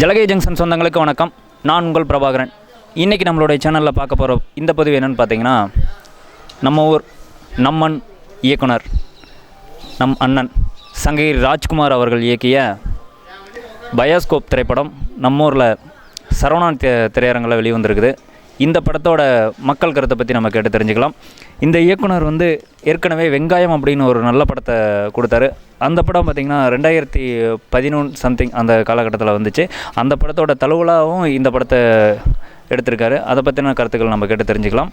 ஜலகை junction சொந்தங்களுக்கு வணக்கம். நான் உங்கள் பிரபாகரன். இன்றைக்கி நம்மளுடைய சேனலில் பார்க்க போகிற இந்த பதிவு என்னென்னு பார்த்தீங்கன்னா நம்ம ஊர் நம்மன் இயக்குனர் நம் அண்ணன் சங்ககிரி ராஜ்குமார் அவர்கள் இயக்கிய பயோஸ்கோப் திரைப்படம் நம்ம ஊரில் சரவணா திரையரங்கில் வெளிவந்திருக்குது. இந்த படத்தோட மக்கள் கருத்தை பற்றி நம்ம கேட்டு தெரிஞ்சுக்கலாம். இந்த இயக்குனர் வந்து ஏற்கனவே வெங்காயம் அப்படின்னு ஒரு நல்ல படத்தை கொடுத்தாரு. அந்த படம் பார்த்திங்கன்னா ரெண்டாயிரத்தி பதினொன்று சம்திங் அந்த காலகட்டத்தில் வந்துச்சு. அந்த படத்தோட தழுவலாகவும் இந்த படத்தை எடுத்திருக்காரு. அதை பற்றின கருத்துக்கள் நம்ம கேட்டு தெரிஞ்சுக்கலாம்.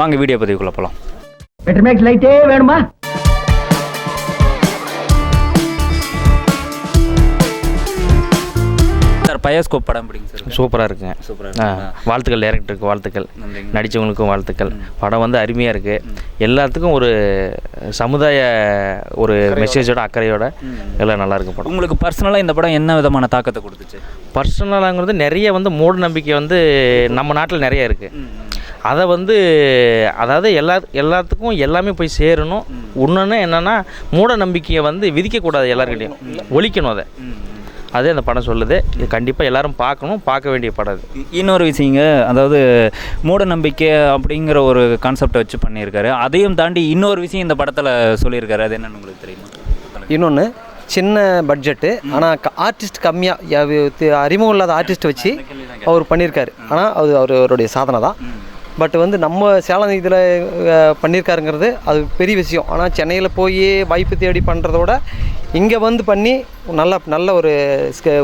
வாங்க வீடியோ பதிவுக்குள்ளே போகலாம் லைட்டே வேணுமா? சார் பயோஸ்கோப் படம் பிடிங்க சார் சூப்பராக இருக்குங்க சூப்பராக வாழ்த்துக்கள் டேரக்டருக்கு வாழ்த்துக்கள். நடித்தவங்களுக்கும் வாழ்த்துக்கள். படம் வந்து அருமையாக இருக்குது எல்லாத்துக்கும் ஒரு சமுதாய ஒரு மெசேஜோட அக்கறையோட எல்லாம் நல்லா இருக்கு படம். உங்களுக்கு பர்சனலாக இந்த படம் என்ன விதமான தாக்கத்தை கொடுத்துச்சு? பர்சனலாங்கிறது நிறைய வந்து மூட நம்பிக்கை வந்து நம்ம நாட்டில் நிறைய இருக்குது அதை வந்து அதாவது எல்லா எல்லாத்துக்கும் எல்லாமே போய் சேரணும். இன்னொன்று என்னென்னா மூட நம்பிக்கையை வந்து விதிக்கக்கூடாது எல்லாருக்கிட்டையும் ஒழிக்கணும் அதை. அதே அந்த படம் சொல்லுது. இது கண்டிப்பாக எல்லாரும் பார்க்கணும் பார்க்க வேண்டிய படம் இது இன்னொரு விஷயங்க அதாவது மூட நம்பிக்கை அப்படிங்கிற ஒரு கான்செப்டை வச்சு பண்ணியிருக்காரு. அதையும் தாண்டி இன்னொரு விஷயம் இந்த படத்தில் சொல்லியிருக்காரு. அது என்னன்னு உங்களுக்கு தெரியுமா? இன்னொன்று சின்ன பட்ஜெட்டு ஆனால் ஆர்டிஸ்ட் கம்மியாக அறிமுகம் இல்லாத ஆர்டிஸ்ட் வச்சு அவர் பண்ணியிருக்காரு. ஆனால் அது அவர் அவருடைய சாதனை தான் பட் வந்து நம்ம சேலம் இதில் பண்ணியிருக்காருங்கிறது அது பெரிய விஷயம். ஆனால் சென்னையில் போய் வாய்ப்பு தேடி பண்ணுறதோட இங்கே வந்து பண்ணி நல்ல நல்ல ஒரு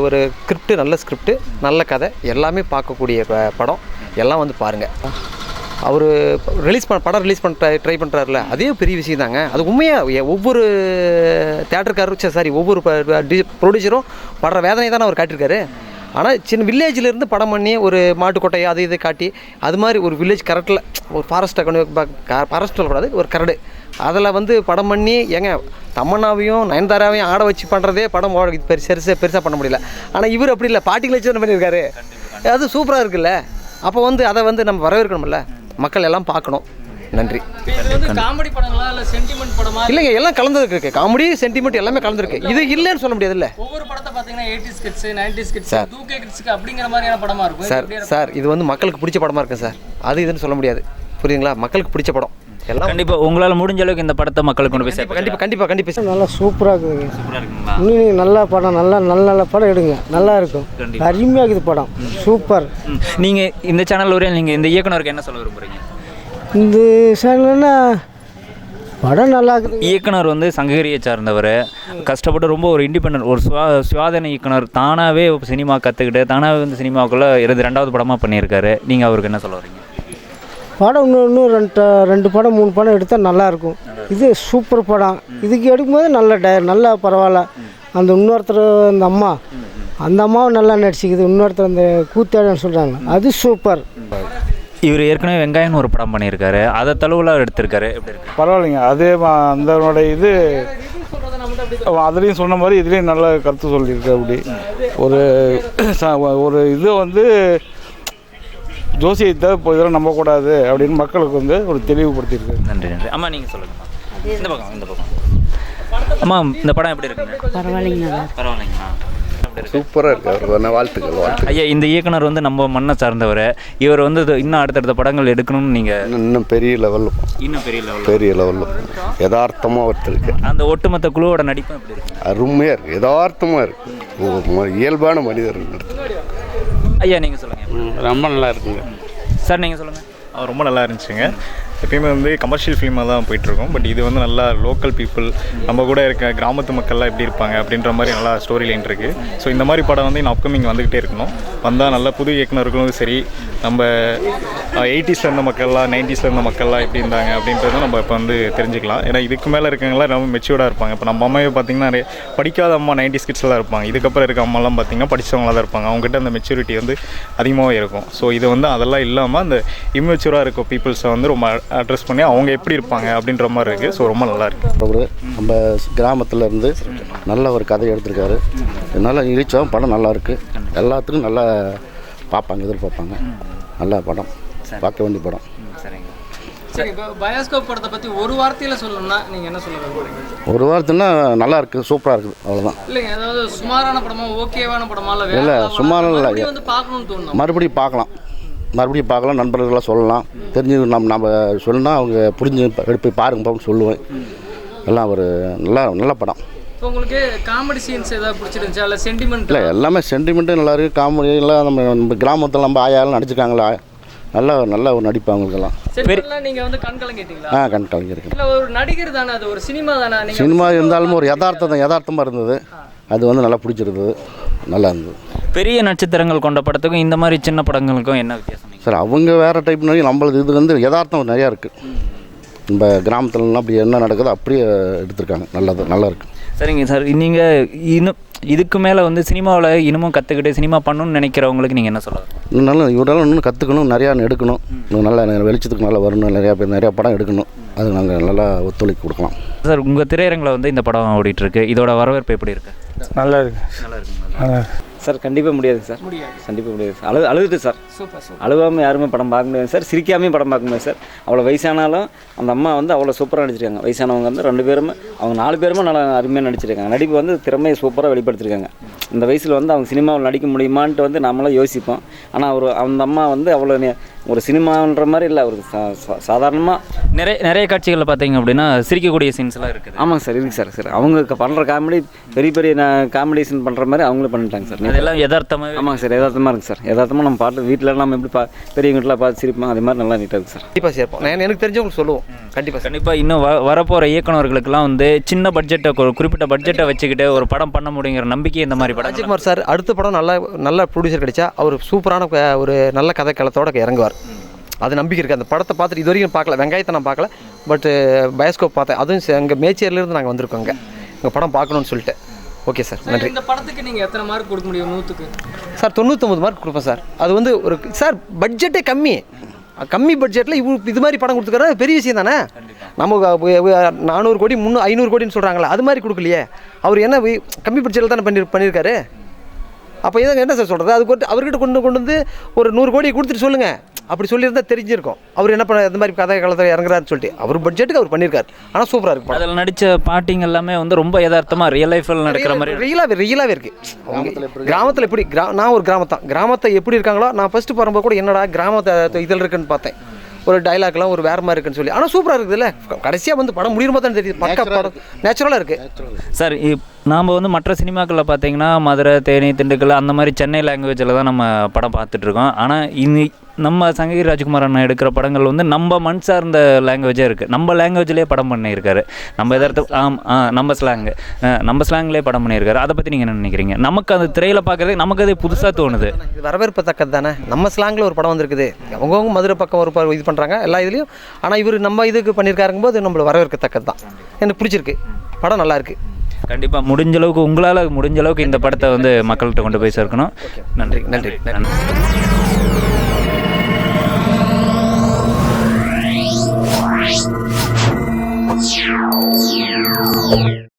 ஒரு ஸ்கிரிப்டு நல்ல ஸ்கிரிப்டு நல்ல கதை எல்லாமே பார்க்கக்கூடிய ப- படம். எல்லாம் வந்து பாருங்கள் அவர் ரிலீஸ் பண்ண படம் ரிலீஸ் பண்ண ட்ரை ட்ரை பண்ணுறாருல அதே பெரிய விஷயம் தாங்க. அது உண்மையாக ஒவ்வொரு தேட்டருக்காரரும் சாரி ஒவ்வொரு ப்ரொடியூசரும் படுற வேதனை தானே அவர் காட்டியிருக்காரு. ஆனால் சின்ன வில்லேஜில் இருந்து படம் பண்ணி ஒரு மாட்டுக்கொட்டையை அது இதை காட்டி அது மாதிரி ஒரு வில்லேஜ் கரெக்டில் ஒரு ஃபாரஸ்ட்டை கொண்டு ஃபாரஸ்ட் சொல்லக்கூடாது ஒரு கரடு. அதில் வந்து படம் பண்ணி ஏங்க தமன்னாவையும் நயன்தாராவையும் ஆட வச்சு பண்ணுறதே படம் ஓட- இது பெருசு பெருசாக பெருசாக பண்ண முடியல. ஆனால் இவர் அப்படி இல்லை பாட்டிகளை வச்சு பண்ணியிருக்காரு. அது சூப்பராக இருக்குல்ல. அப்போ வந்து அதை வந்து நம்ம வரவேற்கணும்ல. மக்கள் எல்லாம் பார்க்கணும். நன்றி. காமெடி படங்களா இல்ல சென்டிமெண்ட் படமா? இல்லைங்க எல்லாம் கலந்துருக்கு. இருக்கு காமெடி சென்டிமெண்ட் எல்லாமே கலந்துருக்கு. இது இல்லைன்னு சொல்ல முடியாதுல்ல. ஒவ்வொரு படத்தை பாத்தீங்கன்னா eighties kids nineties kids two K கிட்ஸ்க்கு அப்படிங்கிற மாதிரியான படமா இருக்கும். சார் சார் இது வந்து மக்களுக்கு பிடிச்ச படமா இருக்கு சார். அது இதுன்னு சொல்ல முடியாது. புரியுதுங்களா? மக்களுக்கு பிடிச்ச படம். எல்லாம் கண்டிப்பாக உங்களால் முடிஞ்ச அளவுக்கு இந்த படத்தை மக்களுக்கு கொண்டு போய் சேர்க்க கண்டிப்பாக கண்டிப்பாக கண்டிப்பாக நல்லா சூப்பராக இருக்குதுங்க. சூப்பராக இருக்குங்களா? இன்னும் நல்ல படம் நல்லா நல்ல நல்ல படம் எடுங்க. நல்லா இருக்கும். கண்டிப்பா. அருமையாக இருக்குது படம். சூப்பர். நீங்கள் இந்த சேனல் வரையும் நீங்கள் இந்த இயக்குனருக்கு என்ன சொல்ல விரும்புகிறீங்க இந்த சேனல்னா படம் நல்லா இருக்குது. இயக்குனர் வந்து சங்ககிரியை சார்ந்தவர். கஷ்டப்பட்டு ரொம்ப ஒரு இண்டிபெண்டன்ட் ஒரு சுவா சுவாதன இயக்குனர். தானாகவே சினிமா கற்றுக்கிட்டு தானாகவே வந்து சினிமாவுக்குள்ளே இருந்து ரெண்டாவது படமாக பண்ணியிருக்காரு. நீங்கள் அவருக்கு என்ன சொல்ல வரீங்க? படம் இன்னும் இன்னும் ரெண்டு ரெண்டு படம் மூணு படம் எடுத்தால் நல்லாயிருக்கும் இது சூப்பர் படம். இதுக்கு எடுக்கும்போது நல்ல டய நல்லா பரவாயில்ல. அந்த இன்னொருத்தர் அந்த அம்மா அந்த அம்மாவும் நல்லா நடிச்சிக்குது. இன்னொருத்தர் அந்த கூத்தாடன்னு சொல்கிறாங்க அது சூப்பர் இவர் ஏற்கனவே வெங்காயம்னு ஒரு படம் பண்ணியிருக்காரு. அதை தழுவில் எடுத்திருக்காரு. எப்படி இருக்கு? பரவாயில்லைங்க. அதே மா- அந்தனோட இது அவன் அதுலேயும் சொன்ன மாதிரி இதுலேயும் நல்ல கருத்து சொல்லியிருக்கு அப்படி. ஒரு ச- ஒரு இது வந்து ஜோசியத்தை இப்போ இதெல்லாம் நம்பக்கூடாது அப்படின்னு மக்களுக்கு வந்து ஒரு தெளிவுபடுத்தியிருக்கு. நன்றி நன்றி. அம்மா நீங்கள் சொல்லுங்கம்மா இந்த பக்கம் இந்த பக்கம். அம்மா இந்த படம் எப்படி இருக்குங்க? பரவாயில்லைங்க. பரவாயில்லைங்கண்ணா? சூப்பராக இருக்கு. அவருக்கு வாழ்த்துக்கள் வாழ்த்து ஐயா இந்த இயக்குனர் வந்து நம்ம மண்ணை சார்ந்தவர். இவர் வந்து இன்னும் அடுத்தடுத்த படங்கள் எடுக்கணும்னு நீங்கள் இன்னும் பெரிய லெவலில் இன்னும் பெரிய லெவலில் பெரிய லெவலில் யதார்த்தமாக ஒருத்தருக்கு. அந்த ஒட்டுமொத்த குழுவோட இருக்கு? அருமையாக இருக்குது யதார்த்தமாக இருக்குது இயல்பான மனிதர் ஐயா நீங்கள் சொல்லுங்கள் ரொம்ப நல்லா இருக்குங்க. சார் நீங்கள் சொல்லுங்கள் ரொம்ப நல்லா இருந்துச்சுங்க. எப்பயுமே வந்து கமர்ஷியல் ஃபிலிமாக தான் போயிட்டுருக்கோம். பட் இது வந்து நல்லா லோக்கல் பீப்புள் நம்ம கூட இருக்க கிராமத்து மக்கள்லாம் எப்படி இருப்பாங்க அப்படின்ற மாதிரி நல்லா ஸ்டோரி லைன் இருக்குது ஸோ இந்த மாதிரி படம் வந்து இன்னும் அப்கமிங் வந்துக்கிட்டே இருக்கணும். வந்தால் நல்ல புது இயக்குனர்களும் சரி நம்ம எயிட்டிஸில் இருந்த மக்கள்லாம் நைன்டிஸில் இருந்த மக்கள்லாம் எப்படி இருந்தாங்க அப்படின்றத நம்ம இப்போ வந்து தெரிஞ்சுக்கலாம். ஏன்னா இதுக்கு மேலே இருக்கவங்களாம் ரொம்ப மெச்சூர்டாக இருப்பாங்க. இப்போ நம்ம அம்மாவே பார்த்தீங்கன்னா நிறைய படிக்காத அம்மா நைன்டிஸ் கிட்ஸ்லாம் இருப்பாங்க. இதுக்கப்புறம் இருக்க அம்மாலாம் பார்த்திங்கன்னா படித்தவங்களாக தான் இருப்பாங்க. அவங்ககிட்ட அந்த மெச்சூரிட்டி வந்து அதிகமாகவே இருக்கும். ஸோ இது வந்து அதெல்லாம் இல்லாமல் அந்த இம்மெச்சூராக இருக்க பீப்புள்ஸை வந்து ரொம்ப அட்ரஸ் பண்ணி அவங்க எப்படி இருப்பாங்க அப்படின்ற மாதிரி இருக்குது ஸோ ரொம்ப நல்லா இருக்குது அவரு நம்ம கிராமத்தில் இருந்து நல்ல ஒரு கதை எடுத்திருக்காரு. நல்லா இழிச்சோம் படம் நல்லா இருக்கு. எல்லாத்துக்கும் நல்லா பார்ப்பாங்க எதிர்பார்ப்பாங்க. நல்ல படம். பார்க்க வேண்டிய படம். சரிங்க. சரி இப்போ பயோஸ்கோப் படத்தை பற்றி ஒரு வார்த்தையில் சொல்லணும்னா நீங்கள் என்ன சொல்ல விரும்புறீங்க? ஒரு வாரத்துனா நல்லா இருக்குது சூப்பராக இருக்குது அவ்வளோதான் இல்லைங்க சுமாரான படமா ஓகேவான படமா இல்லை சுமாரான இல்ல. மறுபடியும் பார்க்கலாம். மறுபடியும் பார்க்கலாம் நண்பர்களாக சொல்லலாம். தெரிஞ்சு நம்ம நம்ம சொன்னால் அவங்க புரிஞ்சு போய் பாருங்க பாருங்க சொல்லுவேன். எல்லாம் ஒரு நல்லா நல்ல படம். இப்போ உங்களுக்கு காமெடி சீன்ஸ் ஏதாவது பிடிச்சிருந்துச்சா? இல்லை சென்டிமெண்ட் இல்லை எல்லாமே சென்டிமெண்ட்டு நல்லா இருக்குது காமெடி எல்லாம் நம்ம நம்ம கிராமத்தில் நம்ம ஆயாலாம் நடிச்சிருக்காங்களா? நல்லா நல்ல ஒரு நடிப்பு அவங்களுக்கெல்லாம். நீங்கள் வந்து கண் கலங்கிட்டீங்களா? ஆ கண் கலங்கியிருக்கேன். இல்லை ஒரு நடிகர் தானே அது ஒரு சினிமா தானே? சினிமா இருந்தாலும் ஒரு யதார்த்தம் யதார்த்தமாக இருந்தது. அது வந்து நல்லா பிடிச்சிருந்தது. நல்லா இருந்தது. பெரிய நட்சத்திரங்கள் கொண்ட படத்துக்கும் இந்த மாதிரி சின்ன படங்களுக்கும் என்ன வித்தியாசம் சார் அவங்க வேறு டைப் நம்மளது இது வந்து யதார்த்தம் நிறையா இருக்குது நம்ம கிராமத்துலலாம் அப்படி என்ன நடக்குதோ அப்படியே எடுத்திருக்காங்க. நல்லது நல்லா இருக்குது சரிங்க சார். நீங்கள் இன்னும் இதுக்கு மேலே வந்து சினிமாவில் இன்னமும் கற்றுக்கிட்டு சினிமா பண்ணணும்னு நினைக்கிறவங்களுக்கு நீங்கள் என்ன சொல்ல இன்னும் நல்லா இவரெல்லாம் இன்னும் கற்றுக்கணும் நிறையா எடுக்கணும். இன்னும் நல்லா வெளிச்சத்துக்கு நல்லா வரணும் நிறையா பேர் நிறையா படம் எடுக்கணும். அது நாங்கள் நல்லா ஒத்துழைப்பு கொடுக்கலாம். சார் உங்கள் திரையரங்கில் வந்து இந்த படம் ஓடிட்டு இருக்கு. இதோட வரவேற்பு எப்படி இருக்கு? நல்லா இருக்கு. நல்லா இருக்குங்களா? சார் கண்டிப்பாக முடியாது சார். முடியாது. கண்டிப்பாக முடியாது சார். அழு அழுகுது சார். Super super. அழுகாமல் யாருமே படம் பார்க்க முடியாது சார். சிரிக்காமையும் படம் பார்க்க முடியாது சார். அவ்வளோ வயசானாலும் அந்த அம்மா வந்து அவ்வளோ சூப்பராக நடிச்சிருக்காங்க. வயசானவங்க வந்து ரெண்டு பேருமே அவங்க நாலு பேருமே நல்லா அருமையாக நடிச்சிருக்காங்க. நடிப்பு வந்து திறமையை சூப்பராக வெளிப்படுத்திருக்காங்க. இந்த வயசில் வந்து அவங்க சினிமாவில் நடிக்க முடியுமான்ட்டு வந்து நம்மளாம் யோசிப்போம். ஆனால் அவர் அந்த அம்மா வந்து அவ்வளோ நே- ஒரு சினிமான்ற மாதிரி இல்லை ஒரு சாதாரணமாக நிறைய நிறைய காட்சிகளில் பார்த்தீங்க அப்படின்னா சிரிக்கக்கூடிய சீன்ஸ்லாம் இருக்குது. ஆமாங்க சார் இருக்குது சார் சார். அவங்க பண்ணுற காமெடி பெரிய பெரிய காமெடிஷன் பண்ணுற மாதிரி அவங்களும் பண்ணிட்டாங்க சார். அதெல்லாம் யதார்த்தமாக ஆமாங்க சார் யதார்த்தமாக இருக்குது சார். யதார்த்தமாக நம்ம பாட்டு வீட்டில் நம்ம எப்படி பா பெரியவங்களாம் பார்த்து சிரிப்போம் அதே மாதிரி நல்லா நீட்டாக இருக்குது சார். கண்டிப்பாக சேர்ப்போம் நான் எனக்கு தெரிஞ்சவங்களுக்கு சொல்லுவோம். கண்டிப்பாக கண்டிப்பாக இன்னும் வ வரப்போகிற இயக்குனர்களுக்கெல்லாம் வந்து சின்ன பட்ஜெட்டை ஒரு குறிப்பிட்ட பட்ஜெட்டை வச்சுக்கிட்டு ஒரு படம் பண்ண முடியுங்கிற நம்பிக்கை இந்த மாதிரி படம் ராஜ்குமார் சார் அடுத்த படம் நல்ல நல்ல ப்ரொடியூசர் கிடைச்சா அவர் சூப்பரான க- ஒரு நல்ல கதை களத்தோட இறங்குவார். அது நம்பிக்கை இருக்குது அந்த படத்தை பார்த்துட்டு இது வரைக்கும் பார்க்கல. வெங்காயத்தை நான் பார்க்கல. பட்டு பயோஸ்கோப் பார்த்தேன். அதுவும் எங்கள் மேச்சேரியிலேருந்து நாங்கள் வந்திருக்கோம் இங்கே எங்கள் படம் பார்க்கணும்னு சொல்லிட்டு. ஓகே சார் நன்றி. இந்த படத்துக்கு நீங்கள் எத்தனை மார்க் கொடுக்க முடியும்? நூற்றுக்கு சார் தொண்ணூத்தொம்பது மார்க் கொடுப்பேன் சார் அது வந்து ஒரு சார் பட்ஜெட்டே கம்மி. கம்மி பட்ஜெட்டில் இவ் இது மாதிரி படம் கொடுத்துக்கிறது பெரிய விஷயம் தானே? நம்ம நானூறு கோடி முந்நூறு ஐநூறு கோடின்னு சொல்கிறாங்களே அது மாதிரி கொடுக்கலையே. அவர் என்ன வி- கம்மி பட்ஜெட்டில் தானே பண்ணி பண்ணியிருக்காரு அப்போ இதை என்ன சார் சொல்கிறது அது கொண்டு அவர்கிட்ட கொண்டு கொண்டு வந்து ஒரு நூறு கோடி கொடுத்துட்டு சொல்லுங்கள் அப்படி சொல்லியிருந்தா தெரிஞ்சிருக்கும். அவர் என்ன பண்ண இந்த மாதிரி கதை காலத்தில் இறங்குறாருன்னு சொல்லிட்டு. அவர் பட்ஜெட்டுக்கு அவர் பண்ணியிருக்காரு. ஆனால் சூப்பராக இருக்கு படம். அதில் நடித்த பாட்டிங்க எல்லாமே வந்து ரொம்ப யதார்த்தமாக ரியல் லைஃப்பில் நடக்கிற மாதிரி ரியலாகவே ரியலாகவே இருக்கு. கிராமத்தில் எப்படி கிரா நான் ஒரு கிராமத்தான். கிராமத்தை எப்படி இருக்காங்களோ நான் ஃபஸ்ட்டு போகும்போது கூட என்னடா கிராமத்தை இதில் இருக்குன்னு பார்த்தேன். ஒரு டைலாக்லாம் ஒரு வேற மாதிரி இருக்குன்னு சொல்லி. ஆனால் சூப்பராக இருக்குதுல்ல. கடைசியாக வந்து படம் முடியும் தான் தெரியுது. பக்கா படம் நேச்சுரலாக இருக்குது சார் நாம் வந்து மற்ற சினிமாக்களில் பார்த்தீங்கன்னா மதுரை தேனி திண்டுக்கல் அந்த மாதிரி சென்னை லாங்குவேஜில் தான் நம்ம படம் பார்த்துட்ருக்கோம். ஆனால் இனி நம்ம சங்ககிரி ராஜ்குமார் அண்ணன் எடுக்கிற படங்கள் வந்து நம்ம மண் சார்ந்த லாங்குவேஜே இருக்குது நம்ம லாங்குவேஜ்லேயே படம் பண்ணியிருக்காரு. நம்ம எதார்த்த ஆம் ஆ நம்ம ஸ்லாங்கு நம்ம ஸ்லாங்லேயே படம் பண்ணியிருக்காரு. அதை பற்றி நீங்கள் என்ன நினைக்கிறீங்க? நமக்கு அந்த திரையில் பார்க்குறது நமக்கு அது புதுசாக தோணுது. இது வரவேற்பத்தக்கது தானே நம்ம ஸ்லாங்கில் ஒரு படம் வந்திருக்குது. அவங்கவுங்க மதுரை பக்கம் ஒரு ப- இது பண்ணுறாங்க எல்லா இதுலேயும். ஆனால் இவர் நம்ம இதுக்கு பண்ணியிருக்காருங்கும் போது வரவேற்கத்தக்கது தான் எனக்கு பிடிச்சிருக்கு. படம் நல்லாயிருக்கு கண்டிப்பாக முடிஞ்ச அளவுக்கு உங்களால் முடிஞ்ச அளவுக்கு இந்த படத்தை வந்து மக்கள்கிட்ட கொண்டு போய் சேர்க்கணும். நன்றி நன்றி. நன்றி